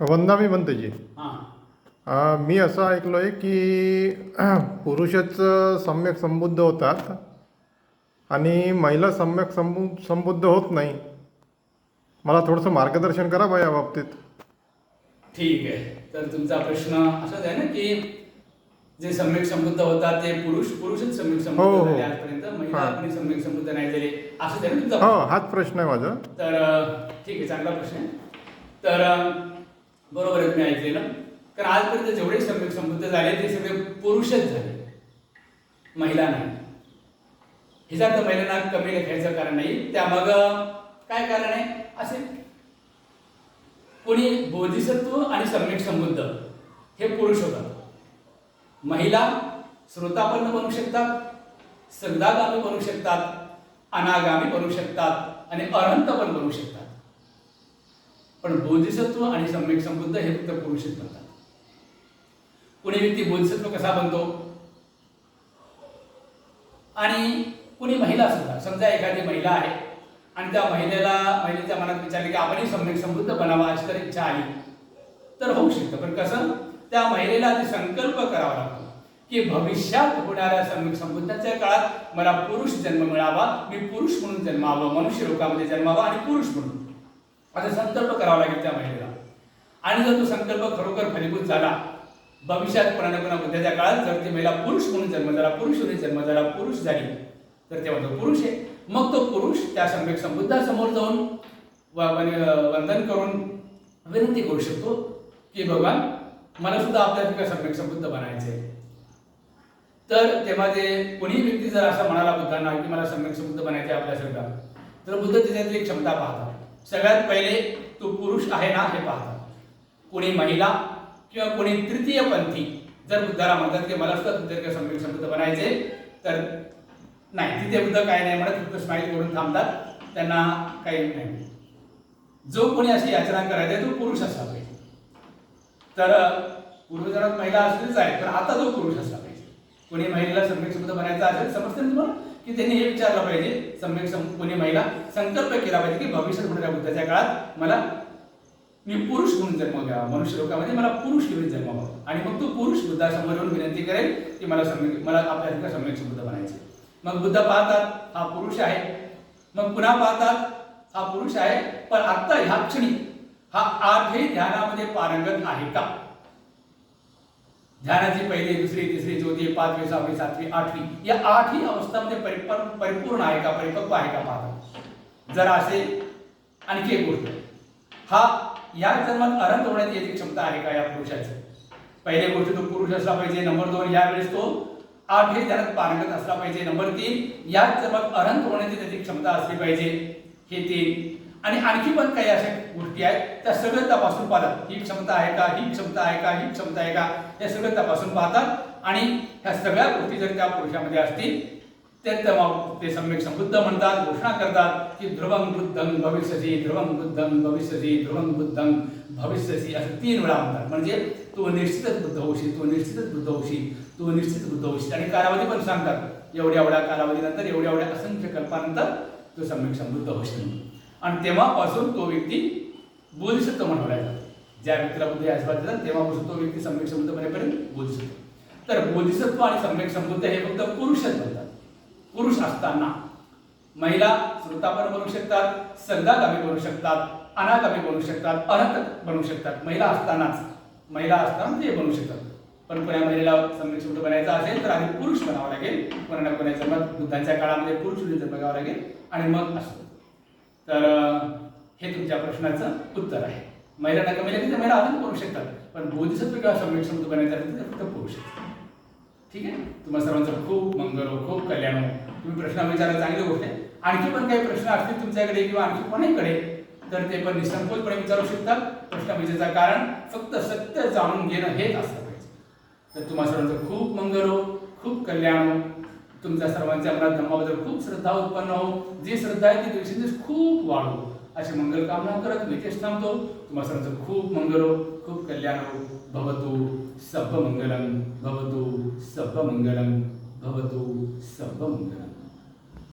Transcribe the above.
वंदा मी म्हणतेजी हां. अं, मी असं ऐकलं आहे की पुरुषच सम्यक संबुद्ध होतात आणि महिला सम्यक संबु संबुद्ध होत नाही. मला थोडंसं मार्गदर्शन करा बा या बाबतीत. ठीक आहे. तर तुमचा प्रश्न असाच आहे ना की जे सम्यक संबुद्ध होतात ते पुरुष पुरुषच सम्यक संबुद्ध हो, हो. झाले आजपर्यंत महिला. कोणी सम्यक संबुद्ध नाही झाले. असंच आहे ना तुमचा? हो? हाच प्रश्न आहे माझा. तर ठीक आहे चांगला प्रश्न आहे. तर बरोबर आहे तुम्ही ऐकलेलं. कारण आजपर्यंत जेवढे सम्यक समृद्ध झाले ते सगळे पुरुषच झाले. महिला नाही. हिचा तर महिलांना कमी लेखायचं कारण नाही. त्यामाग काय कारण आहे? असे कोणी बोधिसत्व आणि सम्यक समृद्ध हे पुरुष होतात. महिला श्रोतापन्न बनू शकतात श्रद्धागामी बनू शकतात अनागामी बनू शकतात आणि अनंत पण बनू शकतात. पण बोधिसत्व आणि सम्यक समृद्ध हे फक्त पुरुषच बनतात. कुणी व्यक्ती बोधिसत्व कसा बनतो? आणि कुणी महिला सुद्धा समजा एखादी महिला आहे आणि त्या महिलेला महिलेच्या मनात विचारले की आपणही सम्यक समृद्ध बनावा अशी तर इच्छा आली तर होऊ शकतं. पण कसं? त्या महिलेला ते संकल्प करावा लागतो की भविष्यात होणाऱ्या सम्यक संबुद्धाच्या काळात मला पुरुष जन्म मिळावा मी पुरुष म्हणून जन्मावं मनुष्य लोकामध्ये जन्मावा आणि पुरुष म्हणून. आता संकल्प करावा लागेल त्या महिलेला. आणि जर तो संकल्प खरोखर फलीभूत झाला भविष्यात कोणा त्या कोणा काळात जर ती महिला पुरुष म्हणून जन्म झाला पुरुष म्हणून जन्म झाला पुरुष झाली तर तेव्हा तो पुरुष आहे. मग तो पुरुष त्या सम्यक संबुद्धासमोर जाऊन व- वंदन करून विनंती करू शकतो की भगवान मला सुद्धा आपल्या सम्यक संबुद्ध बनायचे तर तेव्हा ते कोणी व्यक्ती जर असं म्हणाला बुद्धांना की मला सम्यक संबुद्ध बनायचे आहे आपल्यासारखा तर बुद्ध त्याच्यातली एक क्षमता पाहतात. सगळ्यात पहिले तो पुरुष आहे ना हे पाहतात कोणी महिला किंवा कोणी तृतीय पंथी. जर बुद्धाला म्हणतात की मला सुद्धा तुमच्याकडे सम्यक समृद्ध बनायचे तर नाही तिथे बुद्ध काय नाही म्हणत फक्त स्माईल करून थांबतात. त्यांना काही नाही. जो कोणी अशी याचना करायचे तो पुरुष असला पाहिजे. तर पूर्वजनात महिला असलीच आहे तर आता तो पुरुष असला पाहिजे. कोणी महिलेला सम्यक समृद्ध बनायचा असेल समजते ना तुम्हाला? की त्यांनी हे विचारलं पाहिजे सम्यक सं कोणी महिला संकल्प केला पाहिजे की भविष्यात होणाऱ्या बुद्धाच्या काळात मला मी पुरुष म्हणून जन्म घ्यावा. मनुष्य लोकांमध्ये मला पुरुष घेऊन जन्मावा आणि मग तो पुरुष बुद्धासमोर येऊन विनंती करेल की मला सम्यक मला आपल्या सम्यक बुद्ध बनायचे मग बुद्ध पाहतात हा पुरुष आहे. मग पुन्हा पाहतात हा पुरुष आहे. पण आत्ता ह्या क्षणी हा आठही ध्यानामध्ये पारंगत आहे का? ध्यानाची पहिली दुसरी तिसरी चौथी पाचवी सहावी सातवी आठवी या आठही अवस्थामध्ये परिपूर्ण परिपूर्ण आहे का परिपक्व आहे का पाहतो जर असे आणखी एक गोष्ट. हा या जन्मात अरंत होण्याची याची क्षमता आहे का या पुरुषाची? पहिली गोष्ट तो पुरुष असला पाहिजे नंबर दोन यावेळेस तो आठही ध्यानात पारंगत असला पाहिजे. नंबर तीन या जन्मात अरंत होण्याची त्याची क्षमता असली पाहिजे. हे तीन. आणि आणखी पण काही अशा गोष्टी आहेत त्या सगळं तपासून पाहतात. ही क्षमता आहे का ही क्षमता आहे का ही क्षमता आहे का हे सगळं तपासून पाहतात. आणि ह्या सगळ्या गोष्टी जर त्या पुरुषामध्ये असतील ते तेव्हा ते सम्यक समृद्ध म्हणतात घोषणा करतात की ध्रुवं बुद्धं भविष्यसी ध्रुवं बुद्धं भविष्यसी ध्रुवं बुद्धं भविष्यसी असं तीन वेळा म्हणतात. म्हणजे तू निश्चितच बुद्ध होशील तू निश्चितच बुद्ध होशील तू निश्चित बुद्ध होशील. आणि कालावधी पण सांगतात. एवढ्या एवढ्या कालावधीनंतर एवढ्या एवढ्या असंख्य कल्पानंतर तू सम्यक समृद्ध होशील. आणि तेव्हापासून तो व्यक्ती बोधिसत्व म्हणवला जातो ज्या व्यक्तीला बुद्धी आस्वाद देतात तेव्हापासून तो व्यक्ती सम्यक समृद्ध बनेपर्यंत बोधिसत्व. तर बोधिसत्व आणि सम्यक समृद्ध हे फक्त पुरुषच बनतात पुरुष असताना महिला श्रोतापण बनू शकतात सगदागामी बनू शकतात अनागामी बनू शकतात अनंत बनू शकतात. महिला असतानाच महिला असताना ते बनू शकतात. पण कोण्या महिलेला सम्यक संबुद्ध बनायचा असेल तर आधी पुरुष बनावं लागेल. कोणा ना मग जन्मात बुद्धांच्या काळामध्ये पुरुष म्हणजे बघावं लागेल आणि मग असं. तर हे तुमच्या प्रश्नाचं उत्तर आहे. महिलांना कमी लागेल तर महिला अजून करू शकतात पण बोधिसत्व किंवा सम्यक संबुद्ध बनायचं असेल तर फक्त पुरुष ठीक आहे? तुम्हा सर्वांचं खूप मंगल हो खूप कल्याण हो. तुम्ही प्रश्न विचारा चांगली गोष्ट आहे. आणखी पण काही प्रश्न असतील तुमच्याकडे किंवा आणखी कोणाकडे तर ते पण निसंकोचपणे विचारू शकतात. प्रश्न विचारायचं कारण फक्त सत्य जाणून घेणं हेच असलं पाहिजे. तर तुम्हा सर्वांचं खूप मंगल हो खूप कल्याण हो. तुमच्या सर्वांच्या मनात धर्माबद्दल खूप श्रद्धा उत्पन्न हो जी श्रद्धा आहे ती दिवसेंदिवस खूप वाढो. अशी मंगल कामना करत मी तेच थांबतो. तुम्हा सर्वांचं खूप मंगल हो खूप कल्याण हो. भवतु सब्ब मंगलम भवतु सब्ब मंगलम भवतु सब्ब मंगलम